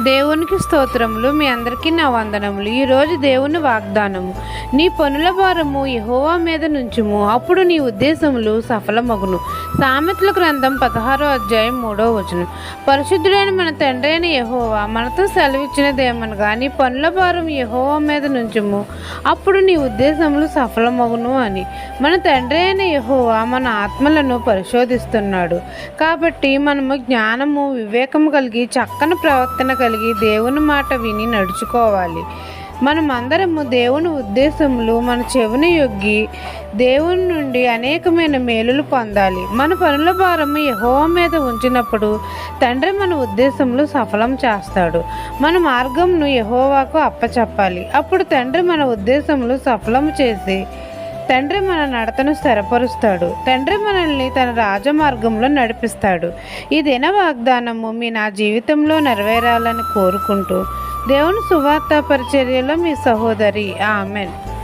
దేవునికి స్తోత్రములు మీ అందరికీ నా వందనములు. ఈరోజు దేవుని వాగ్దానము నీ పనుల భారము యహోవా మీద నుంచుము. అప్పుడు నీ ఉద్దేశములు సఫలమగును. సామెతల గ్రంథం పదహారో అధ్యాయం మూడో వచనం. పరిశుద్ధుడైన మన తండ్రి అయిన యహోవా మనతో సెలవిచ్చినదేమనగా నీ పనుల భారం యహోవా మీద నుంచుము. అప్పుడు నీ ఉద్దేశములు సఫలమగును అని. మన తండ్రి అయిన యహోవా మన ఆత్మలను పరిశోధిస్తున్నాడు. కాబట్టి మనము జ్ఞానము వివేకము కలిగి చక్కని ప్రవర్తన కలిగి కలిగి దేవుని మాట విని నడుచుకోవాలి. మనమందరము దేవుని ఉద్దేశములు మన చెవిని యొగ్గి దేవుని నుండి అనేకమైన మేలులు పొందాలి. మన పనుల భారము యహోవ మీద ఉంచినప్పుడు తండ్రి మన ఉద్దేశములు సఫలం చేస్తాడు. మన మార్గంను యహోవాకు అప్పచెప్పాలి. అప్పుడు తండ్రి మన ఉద్దేశములు సఫలం చేసి తండ్రి మన నడతను స్థిరపరుస్తాడు. తండ్రి మనల్ని తన రాజమార్గంలో నడిపిస్తాడు. ఈ దిన వాగ్దానము మీ నా జీవితంలో నెరవేరాలని కోరుకుంటూ దేవుని సువార్త పరిచర్యలో మీ సహోదరి. ఆమెన్.